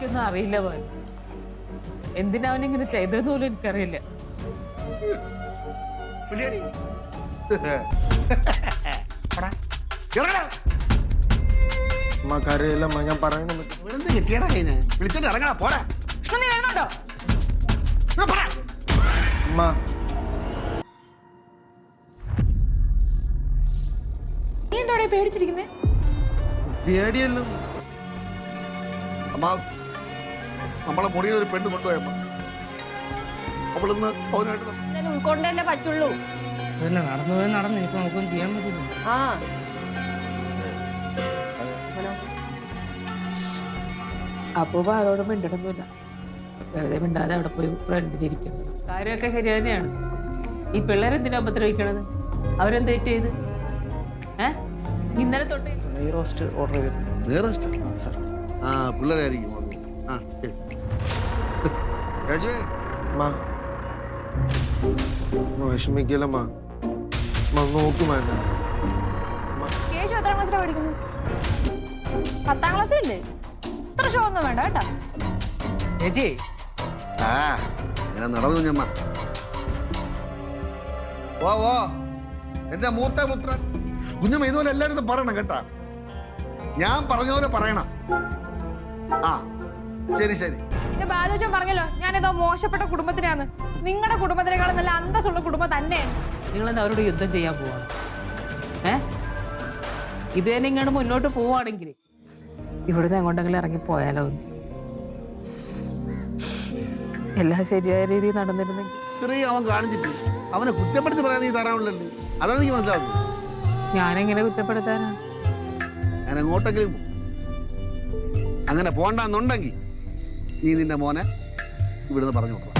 എനിക്കൊന്നും അറിയില്ല പോലും എന്തിനാ അവനിങ്ങനെ ചെയ്തതെന്ന് പോലും എനിക്കറിയില്ല. ഞാൻ പറയണ കിട്ടിയടാ അതിനെ വിളിച്ചിട്ട് പോരാ നീ വരുന്നുണ്ടോ. അമ്മ നീ എന്തോടെ പേടിച്ചിരിക്കുന്നേ? പേടിയല്ലോ അമ്മ നമ്മളെ മുറിയിൽ ഒരു പെണ്ണ് കൊണ്ടുപോയപ്പോ. അവളിന്ന് അവനായിട്ട് ഉൾക്കൊണ്ടല്ലേ പറ്റുള്ളൂ. അതല്ല നടന്നു പോയി നടന്ന്. ഇപ്പൊ നമുക്കൊന്നും ചെയ്യാൻ പറ്റില്ല ആ. അപ്പൂപ്പ ആരോടും മിണ്ടണമൊന്നുമില്ല വെറുതെ മിണ്ടാതെ അവിടെ പോയി ഫ്രണ്ടിലിരിക്കുന്നത് കാര്യമൊക്കെ ശരി തന്നെയാണ്. ഈ പിള്ളേരെന്തിനാ ഉപദ്രവിക്കണത്? അവരെന്ത് തെറ്റ് ചെയ്ത്? ഏ? ഇന്നലെ തൊട്ട് റോസ്റ്റ് ഓർഡർ ചെയ്തിട്ടുണ്ട്. നേരെ ആ ആ പിള്ളേരായിരിക്കും. ആ ശരി. രാജുവേ കേശു എത്രാം ക്ലാസ്സിലാണ് പഠിക്കുന്നു പത്താം ക്ലാസ്സിലല്ലേ ഇത്ര ഷോ ഒന്നും വേണ്ട കേട്ടാ. ചേച്ചി. ആ ഞാൻ നടന്നു കുഞ്ഞമ്മ. ഓ ഓ എന്റെ മൂത്ത പുത്രൻ. കുഞ്ഞമ്മ ഇതുപോലെ എല്ലാരും പറയണം കേട്ടാ. ഞാൻ പറഞ്ഞ പോലെ പറയണം. ആ ശരി ശരി. ബാലോചൻ പറഞ്ഞല്ലോ ഞാനിതോ മോശപ്പെട്ട കുടുംബത്തിനാണ് നിങ്ങളുടെ കുടുംബത്തിനേക്കാളും നല്ല അന്തസ്സുള്ള കുടുംബം തന്നെ നിങ്ങളെന്താ അവരോട് യുദ്ധം ചെയ്യാൻ പോവാണ് ഏ? ഇത് തന്നെ ഇങ്ങോട്ട് മുന്നോട്ട് പോവാണെങ്കിൽ ഇവിടുന്ന് എങ്ങോട്ടെങ്കിലും ഇറങ്ങി പോയാലോ. എല്ലാം ശരിയായ രീതിയിൽ നടന്നിരുന്നെങ്കിൽ. ഇത്രയും അവൻ കാണിച്ചിട്ട് അവനെ കുറ്റപ്പെടുത്തി പറയാൻ നീ തരാനുള്ളല്ലേ അതാണ് എനിക്ക് മനസ്സിലാവുന്നത്. ഞാനെങ്ങനെ കുറ്റപ്പെടുത്താനാ? ഞാൻ എങ്ങോട്ടെങ്കിലും അങ്ങനെ പോണ്ടെന്നുണ്ടെങ്കിൽ നീ നിന്റെ മോനെ ഇവിടുന്ന് പറഞ്ഞു കൊടുക്കണം.